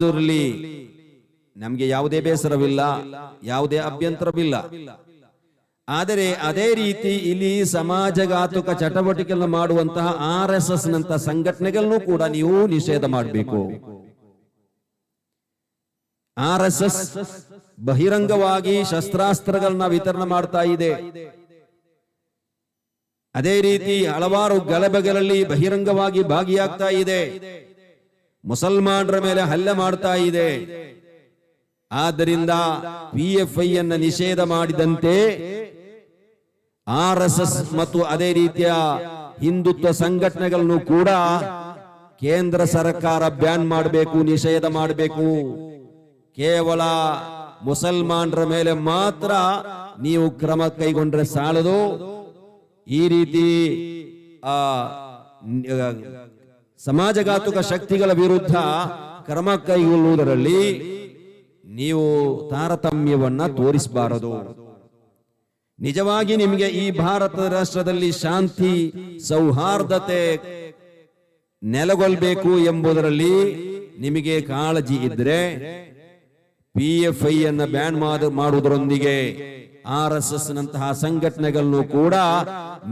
ಇದರಲ್ಲಿ ನಮಗೆ ಯಾವುದೇ ಬೇಸರವಿಲ್ಲ, ಯಾವುದೇ ಅಭ್ಯಂತರವಿಲ್ಲ. ಆದರೆ ಅದೇ ರೀತಿ ಇಲ್ಲಿ ಸಮಾಜಘಾತುಕ ಚಟುವಟಿಕೆಗಳನ್ನು ಮಾಡುವಂತಹ ಆರ್ ಎಸ್ ಎಸ್ ನಂತಹ ಸಂಘಟನೆಗಳನ್ನು ಕೂಡ ನೀವು ನಿಷೇಧ ಮಾಡಬೇಕು. ಆರ್ ಎಸ್ ಎಸ್ ಬಹಿರಂಗವಾಗಿ ಶಸ್ತ್ರಾಸ್ತ್ರಗಳನ್ನ ವಿತರಣೆ ಮಾಡ್ತಾ ಇದೆ. ಅದೇ ರೀತಿ ಹಲವಾರು ಗಲಭೆಗಳಲ್ಲಿ ಬಹಿರಂಗವಾಗಿ ಭಾಗಿಯಾಗ್ತಾ ಇದೆ. ಮುಸಲ್ಮಾನರ ಮೇಲೆ ಹಲ್ಲೆ ಮಾಡ್ತಾ ಇದೆ. ಆದ್ದರಿಂದ ಪಿ ಎಫ್ ಐ ಅನ್ನ ನಿಷೇಧ ಮಾಡಿದಂತೆ ಆರ್ ಎಸ್ ಎಸ್ ಮತ್ತು ಅದೇ ರೀತಿಯ ಹಿಂದುತ್ವ ಸಂಘಟನೆಗಳನ್ನು ಕೂಡ ಕೇಂದ್ರ ಸರ್ಕಾರ ಬ್ಯಾನ್ ಮಾಡಬೇಕು, ನಿಷೇಧ ಮಾಡಬೇಕು. ಕೇವಲ ಮುಸಲ್ಮಾನರ ಮೇಲೆ ಮಾತ್ರ ನೀವು ಕ್ರಮ ಕೈಗೊಂಡ್ರೆ ಸಾಲದು. ಈ ರೀತಿ ಸಮಾಜಘಾತುಕ ಶಕ್ತಿಗಳ ವಿರುದ್ಧ ಕ್ರಮ ಕೈಗೊಳ್ಳುವುದರಲ್ಲಿ ನೀವು ತಾರತಮ್ಯವನ್ನ ತೋರಿಸಬಾರದು. ನಿಜವಾಗಿ ನಿಮಗೆ ಈ ಭಾರತ ರಾಷ್ಟ್ರದಲ್ಲಿ ಶಾಂತಿ, ಸೌಹಾರ್ದತೆ ನೆಲೆಗೊಳ್ಬೇಕು ಎಂಬುದರಲ್ಲಿ ನಿಮಗೆ ಕಾಳಜಿ ಇದ್ರೆ ಪಿ ಎಫ್ ಐ ಅನ್ನ ಬ್ಯಾನ್ ಮಾಡುವುದರೊಂದಿಗೆ ಆರ್ ಎಸ್ ಎಸ್ ನಂತಹ ಸಂಘಟನೆಗಳನ್ನು ಕೂಡ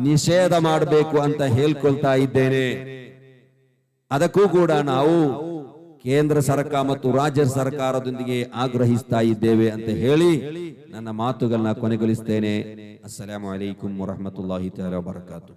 ನಿಷೇಧ ಮಾಡಬೇಕು ಅಂತ ಹೇಳ್ಕೊಳ್ತಾ ಇದ್ದೇನೆ. ಅದಕ್ಕೂ ಕೂಡ ನಾವು ಕೇಂದ್ರ ಸರ್ಕಾರ ಮತ್ತು ರಾಜ್ಯ ಸರ್ಕಾರದೊಂದಿಗೆ ಆಗ್ರಹಿಸ್ತಾ ಇದ್ದೇವೆ ಅಂತ ಹೇಳಿ ನನ್ನ ಮಾತುಗಳನ್ನ ಕೊನೆಗೊಳಿಸ್ತೇನೆ. ಅಸ್ಸಲಾಂ ವರಹಮತುಲ್ಲಾಹಿ ವಬರಕಾತು